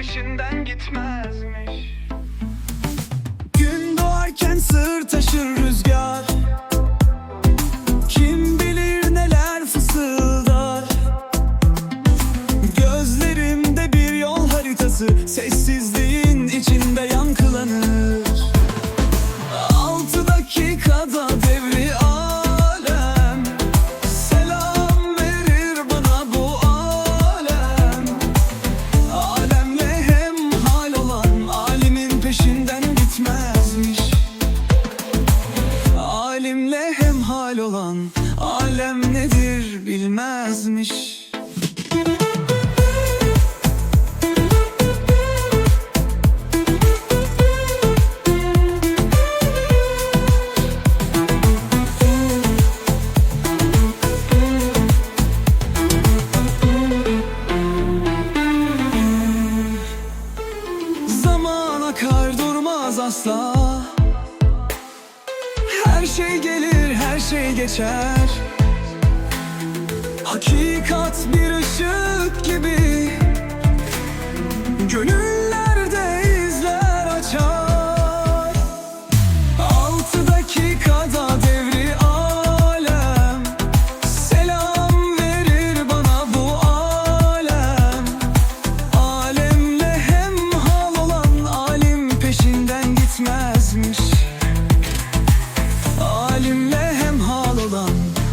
peşinden gitmezmiş. bitmezmiş Alimle hemhal olan alem nedir bilmezmiş. Zaman akardı durmaz asla. Her şey gelir her şey geçer. Hakikat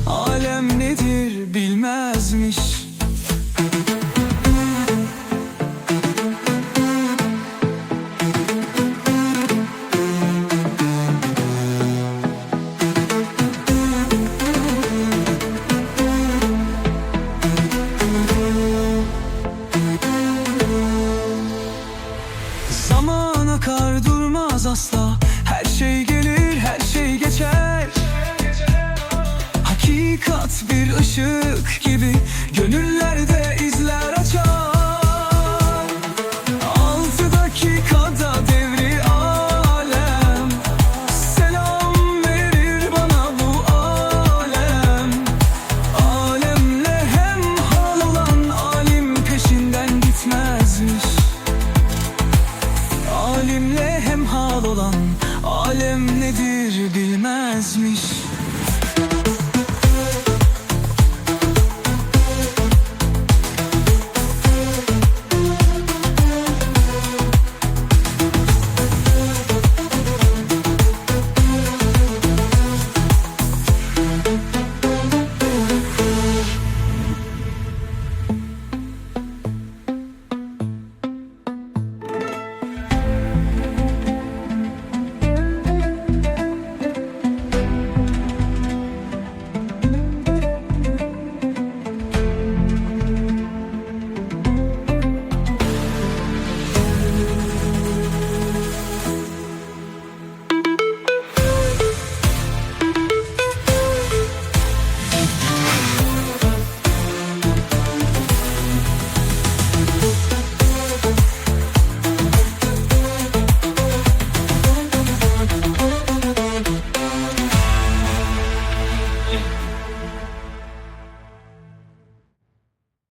Alem nedir bilmezmiş. Zaman akar durmaz asla. Her şey Hakikat bir ışık gibi Gönüllerde izler açar.